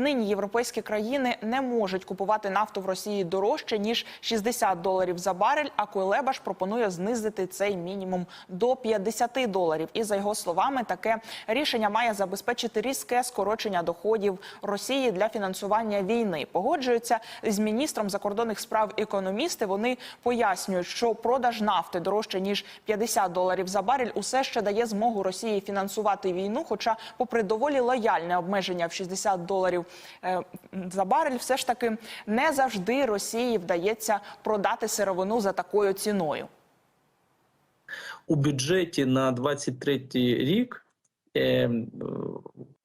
Нині європейські країни не можуть купувати нафту в Росії дорожче ніж 60 доларів за барель. А Куйлебаш пропонує знизити цей мінімум до 50 доларів. І за його словами, таке рішення має забезпечити різке скорочення доходів Росії для фінансування війни. Погоджуються з міністром закордонних справ економісти. Вони пояснюють, що продаж нафти дорожче ніж 50 доларів за барель усе ще дає змогу Росії фінансувати війну. Хоча, попри доволі лояльне обмеження в 60 доларів за барель, все ж таки не завжди Росії вдається продати сировину за такою ціною. у бюджеті на 23 рік е, е,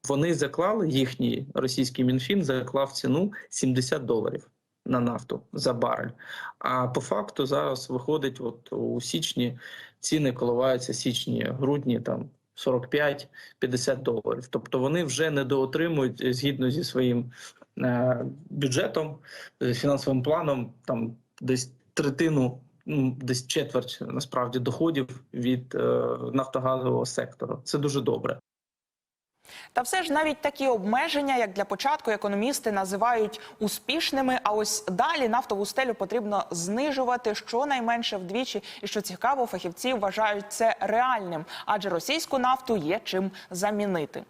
вони заклали їхній російський мінфін заклав ціну 70 доларів на нафту за барель. А по факту зараз виходить, от у січні ціни коливаються січні, грудні там. 45-50 доларів. Тобто вони вже недоотримують е, згідно зі своїм е, бюджетом, з фінансовим планом, там десь третину ну, десь четверть насправді доходів від е, нафтогазового сектору. Це дуже добре. Та все ж навіть такі обмеження, як для початку, економісти називають успішними. А ось далі нафтову стелю потрібно знижувати щонайменше вдвічі. І що цікаво, фахівці вважають це реальним, адже російську нафту є чим замінити.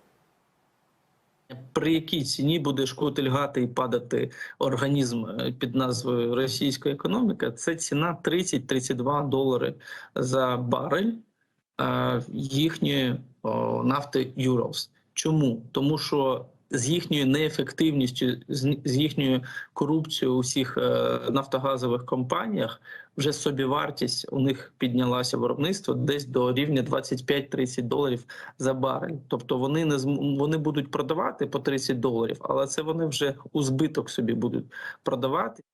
При якій ціні буде шкутильгати і падати організм е, під назвою російська економіка? Це ціна 30-32 долари за барель е, їхньої нафти Urals. Чому? Тому що з їхньою неефективністю, з їхньою корупцією у всіх е, нафтогазових компаніях вже собівартість у них піднялася виробництво десь до рівня 25-30 доларів за барель. Тобто вони не вони будуть продавати по 30 доларів, але це вони вже у збиток собі будуть продавати.